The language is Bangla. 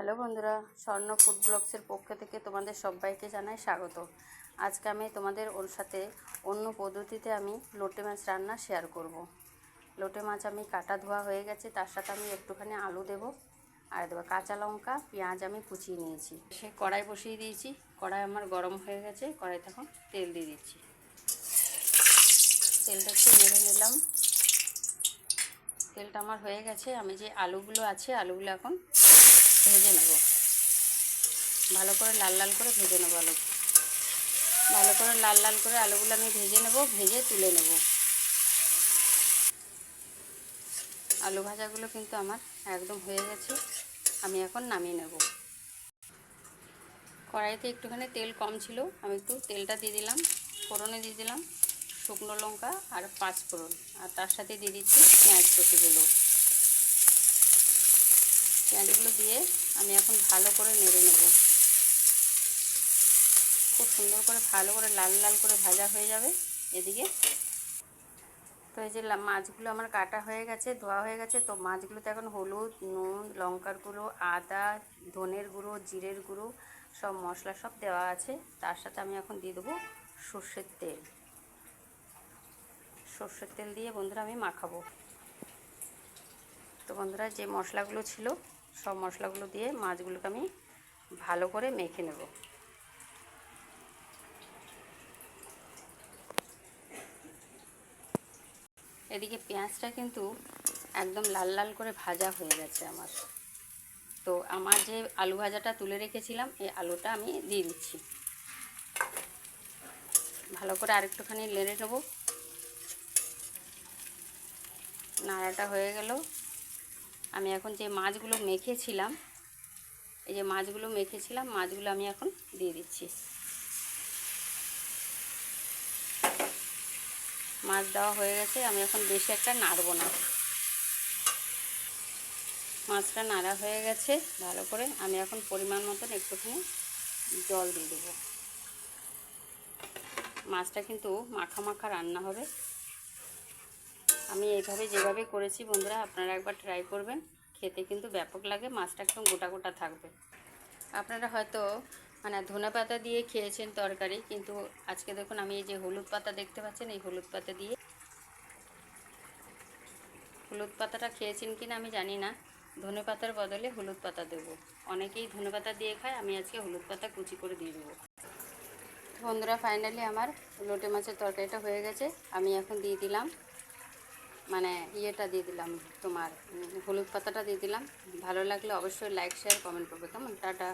হ্যালো বন্ধুরা, স্বর্ণ ফুড ব্লগসের পক্ষ থেকে তোমাদের সবাইকে জানাই স্বাগত। আজকে আমি তোমাদের ওর সাথে অন্য পদ্ধতিতে আমি লোটে মাছ রান্না শেয়ার করব। লোটে মাছ আমি কাটা ধোয়া হয়ে গেছে, তার সাথে আমি একটুখানি আলু দেব আর দেবো কাঁচা লঙ্কা, পেঁয়াজ আমি কুচিয়ে নিয়েছি। সে কড়াই বসিয়ে দিয়েছি, কড়াই আমার গরম হয়ে গেছে কড়াই তখন তেল দিয়ে দিচ্ছি। তেলটা একটু নেড়ে নিলাম। তেলটা আমার হয়ে গেছে, আমি যে আলুগুলো আছে, আলুগুলো এখন ভেজে নেব। ভালো করে লাল লাল করে ভেজে নেব আলু। ভালো করে লাল লাল করে আলুগুলো আমি ভেজে নেব, ভেজে তুলে নেব। আলু ভাজাগুলো কিন্তু আমার একদম হয়ে গেছে, আমি এখন নামিয়ে নেব। কড়াইতে একটুখানি তেল কম ছিল, আমি একটু তেলটা দিয়ে দিলাম, ফোড়নে দিয়ে দিলাম, শুকনো লঙ্কা আর পাঁচ ফোড়ন, আর তার সাথে দিয়ে দিচ্ছি পেঁয়াজ কচিগুলো। পেঁয়াজগুলো দিয়ে আমি এখন ভালো করে নেড়ে নেব। খুব সুন্দর করে ভালো করে লাল লাল করে ভাজা হয়ে যাবে এদিকে। তো এই যে মাছগুলো আমার কাটা হয়ে গেছে, ধোয়া হয়ে গেছে, তো মাছগুলোতে এখন হলুদ, নুন, লঙ্কার গুঁড়ো, আদা, ধনের গুঁড়ো, জিরের গুঁড়ো সব মশলা সব দেওয়া আছে। তার সাথে আমি এখন দিয়ে দেবো সর্ষের তেল। সর্ষের তেল দিয়ে বন্ধুরা আমি মাখাবো। তো বন্ধুরা যে মশলাগুলো ছিল সব মশলাগুলো দিয়ে মাছগুলোকে আমি ভালো করে মেখে নেব। এদিকে পেঁয়াজটা কিন্তু একদম লাল লাল করে ভাজা হয়ে গেছে আমার। তো আমার যে আলু ভাজাটা তুলে রেখেছিলাম, এই আলুটা আমি দিয়ে দিচ্ছি। ভালো করে আরেকটুখানি লেড়ে নেব। নাড়াটা হয়ে গেল। আমি এখন যে মাছগুলো মেখেছিলাম, এই যে মাছগুলো মেখেছিলাম, মাছগুলো আমি এখন দিয়ে দিচ্ছি। মাছ দেওয়া হয়ে গেছে, আমি এখন বেশি একটা নাড়বো না। মাছটা নাড়া হয়ে গেছে, ভালো করে আমি এখন পরিমাণ মতন একটুখানি জল দিয়ে দেবো। মাছটা কিন্তু মাখা মাখা রান্না হবে। আমি এইভাবে যেভাবে করেছি বন্ধুরা, আপনারা একবার ট্রাই করবেন। খেতে কিন্তু ব্যাপক লাগে, মাছটা একদম গোটা গোটা থাকবে। আপনারা হয়তো মানে ধনে পাতা দিয়ে খেয়েছেন তরকারি, কিন্তু আজকে দেখুন আমি এই যে হলুদ পাতা দেখতে পাচ্ছেন, এই হলুদ পাতা দিয়ে। হলুদ পাতাটা খেয়েছেন কিনা আমি জানি না। ধনে পাতার বদলে হলুদ পাতা দেবো। অনেকেই ধনে পাতা দিয়ে খায়, আমি আজকে হলুদ পাতা কুচি করে দিয়ে দেবো। বন্ধুরা ফাইনালি আমার লোটে মাছের তরকারিটা হয়ে গেছে, আমি এখন দিয়ে দিলাম। মানে ইয়েটা দিয়ে দিলাম, তোমার হলুদ পাতাটা দিয়ে দিলাম। ভালো লাগলে অবশ্যই লাইক শেয়ার কমেন্ট করবে। কেমন? টাটা।